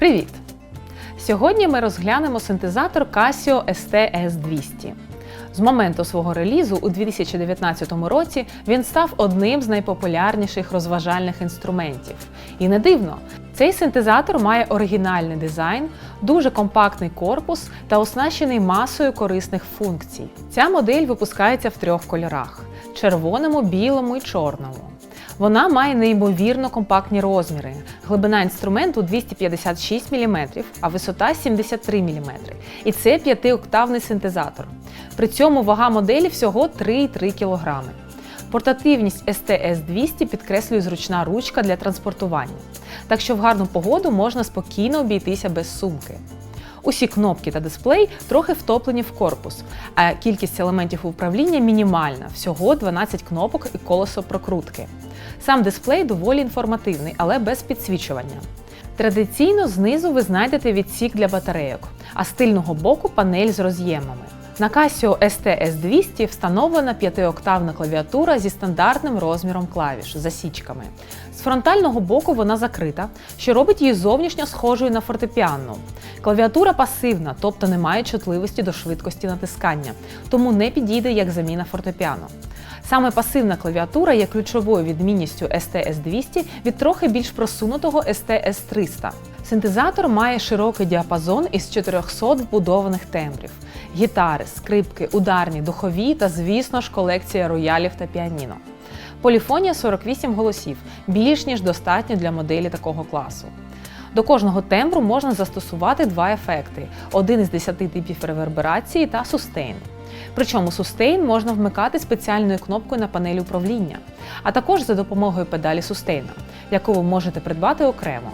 Привіт! Сьогодні ми розглянемо синтезатор Casio ST-S200. З моменту свого релізу у 2019 році він став одним з найпопулярніших розважальних інструментів. І не дивно, цей синтезатор має оригінальний дизайн, дуже компактний корпус та оснащений масою корисних функцій. Ця модель випускається в трьох кольорах: червоному, білому і чорному. Вона має неймовірно компактні розміри. Глибина інструменту 256 мм, а висота 73 мм. І це п'ятиоктавний синтезатор. При цьому вага моделі всього 3,3 кг. Портативність STS200 підкреслює зручна ручка для транспортування. Так що в гарну погоду можна спокійно обійтися без сумки. Усі кнопки та дисплей трохи втоплені в корпус, а кількість елементів управління мінімальна всього 12 кнопок і колесо прокрутки. Сам дисплей доволі інформативний, але без підсвічування. Традиційно знизу ви знайдете відсік для батарейок, а з тильного боку панель з роз'ємами. На Casio ST-S200 встановлена п'ятиоктавна клавіатура зі стандартним розміром клавіш засічками. З фронтального боку вона закрита, що робить її зовнішньо схожою на фортепіанну. Клавіатура пасивна, тобто не має чутливості до швидкості натискання, тому не підійде як заміна фортепіано. Саме пасивна клавіатура є ключовою відмінністю STS200 від трохи більш просунутого STS300. Синтезатор має широкий діапазон із 400 вбудованих тембрів: гітари, скрипки, ударні, духові та, звісно ж, колекція роялів та піаніно. Поліфонія 48 голосів, більш ніж достатньо для моделі такого класу. До кожного тембру можна застосувати два ефекти: один із 10 типів реверберації та сустейн. Причому сустейн можна вмикати спеціальною кнопкою на панелі управління, а також за допомогою педалі сустейна, яку ви можете придбати окремо.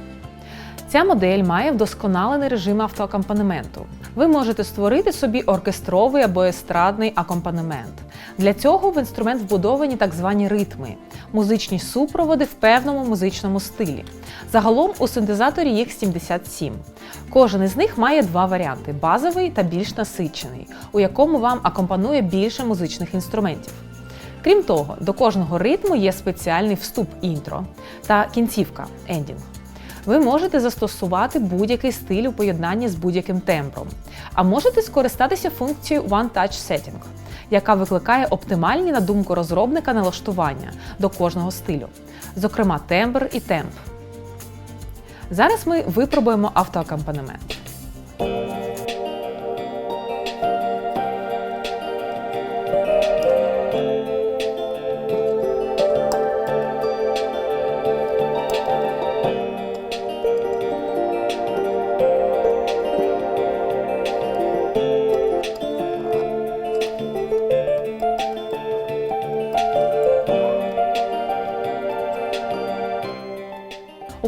Ця модель має вдосконалений режим автоакомпанементу. Ви можете створити собі оркестровий або естрадний акомпанемент. Для цього в інструмент вбудовані так звані ритми, музичні супроводи в певному музичному стилі. Загалом у синтезаторі їх 77. Кожен із них має два варіанти базовий та більш насичений, у якому вам акомпанує більше музичних інструментів. Крім того, до кожного ритму є спеціальний вступ інтро та кінцівка ендінг. Ви можете застосувати будь-який стиль у поєднанні з будь-яким тембром, а можете скористатися функцією One Touch Setting, яка викликає оптимальні на думку розробника налаштування до кожного стилю, зокрема тембр і темп. Зараз ми випробуємо автоакомпанемент.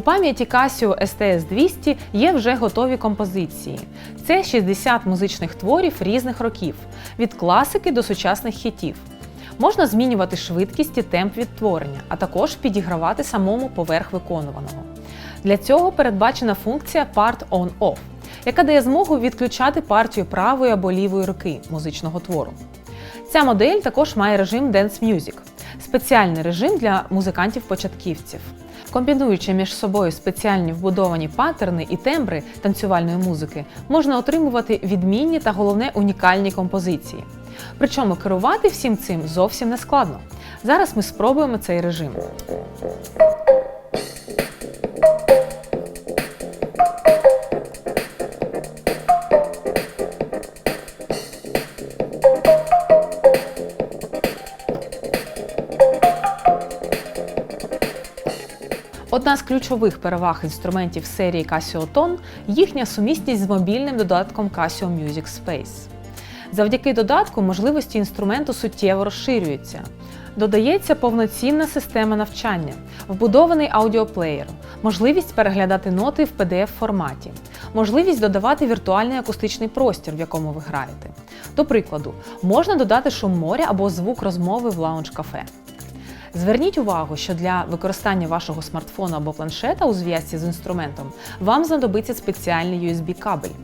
Пам'яті Casio STS200 є вже готові композиції. Це 60 музичних творів різних років, від класики до сучасних хітів. Можна змінювати швидкість і темп відтворення, а також підігравати самому поверх виконуваного. Для цього передбачена функція Part On-Off, яка дає змогу відключати партію правої або лівої руки музичного твору. Ця модель також має режим Dance Music спеціальний режим для музикантів-початківців. Комбінуючи між собою спеціальні вбудовані паттерни і тембри танцювальної музики, можна отримувати відмінні та головне унікальні композиції. Причому керувати всім цим зовсім не складно. Зараз ми спробуємо цей режим. Одна з ключових переваг інструментів серії Casio Tone – їхня сумісність з мобільним додатком Casio Music Space. Завдяки додатку можливості інструменту суттєво розширюються. Додається повноцінна система навчання, вбудований аудіоплеєр, можливість переглядати ноти в pdf форматі, можливість додавати віртуальний акустичний простір, в якому ви граєте. До прикладу, можна додати шум моря або звук розмови в лаунж-кафе. Зверніть увагу, що для використання вашого смартфона або планшета у зв'язці з інструментом вам знадобиться спеціальний USB-кабель.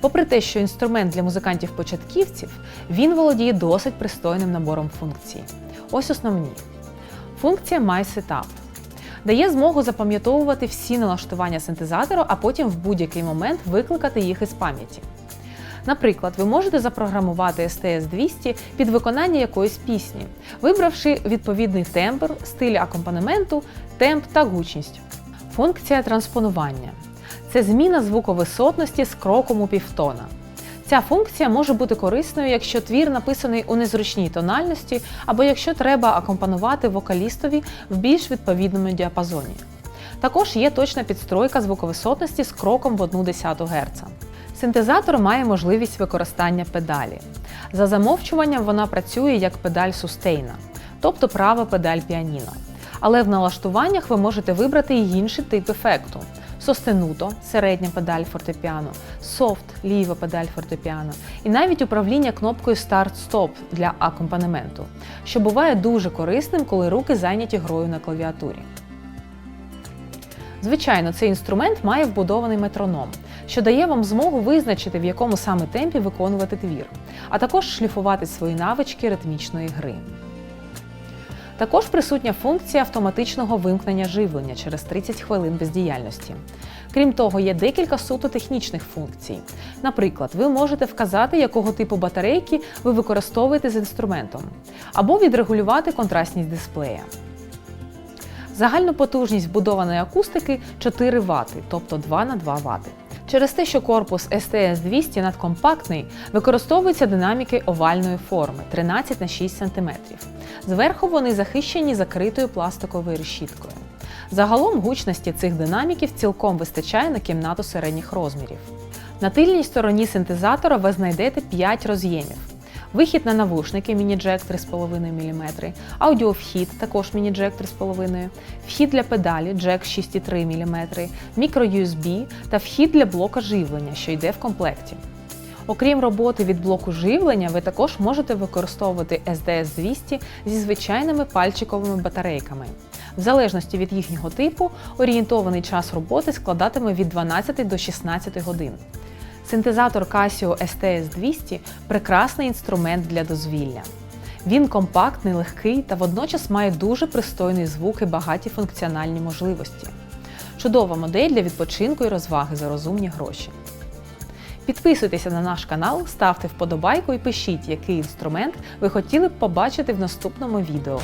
Попри те, що інструмент для музикантів-початківців, він володіє досить пристойним набором функцій. Ось основні. Функція My Setup. Дає змогу запам'ятовувати всі налаштування синтезатору, а потім в будь-який момент викликати їх із пам'яті. Наприклад, ви можете запрограмувати STS-200 під виконання якоїсь пісні, вибравши відповідний тембр, стиль акомпанементу, темп та гучність. Функція транспонування це зміна звуковисотності з кроком у півтона. Ця функція може бути корисною, якщо твір написаний у незручній тональності, або якщо треба акомпанувати вокалістові в більш відповідному діапазоні. Також є точна підстройка звуковисотності з кроком в 1,1 Гц. Синтезатор має можливість використання педалі. За замовчуванням вона працює як педаль сустейна, тобто права педаль піаніно. Але в налаштуваннях ви можете вибрати й інший тип ефекту: состенуто середня педаль фортепіано, софт ліва педаль фортепіано, і навіть управління кнопкою Старт-Стоп для акомпанементу, що буває дуже корисним, коли руки зайняті грою на клавіатурі. Звичайно, цей інструмент має вбудований метроном, що дає вам змогу визначити, в якому саме темпі виконувати твір, а також шліфувати свої навички ритмічної гри. Також присутня функція автоматичного вимкнення живлення через 30 хвилин бездіяльності. Крім того, є декілька суто технічних функцій. Наприклад, ви можете вказати, якого типу батарейки ви використовуєте з інструментом, або відрегулювати контрастність дисплея. Загальну потужність вбудованої акустики 4 Вт, тобто 2 на 2 Вт. Через те, що корпус STS-200 надкомпактний, використовуються динаміки овальної форми 13 на 6 см. Зверху вони захищені закритою пластиковою решіткою. Загалом гучності цих динаміків цілком вистачає на кімнату середніх розмірів. На тильній стороні синтезатора ви знайдете 5 роз'ємів. Вихід на навушники міні-джек 3,5 мм, аудіовхід, також міні-джек 3,5, вхід для педалі джек 6,3 мм, мікро-USB та вхід для блока живлення, що йде в комплекті. Окрім роботи від блоку живлення, ви також можете використовувати SDS-200 зі звичайними пальчиковими батарейками. В залежності від їхнього типу, орієнтований час роботи складатиме від 12 до 16 годин. Синтезатор Casio STS-200 прекрасний інструмент для дозвілля. Він компактний, легкий та водночас має дуже пристойний звук і багаті функціональні можливості. Чудова модель для відпочинку і розваги за розумні гроші. Підписуйтеся на наш канал, ставте вподобайку і пишіть, який інструмент ви хотіли б побачити в наступному відео.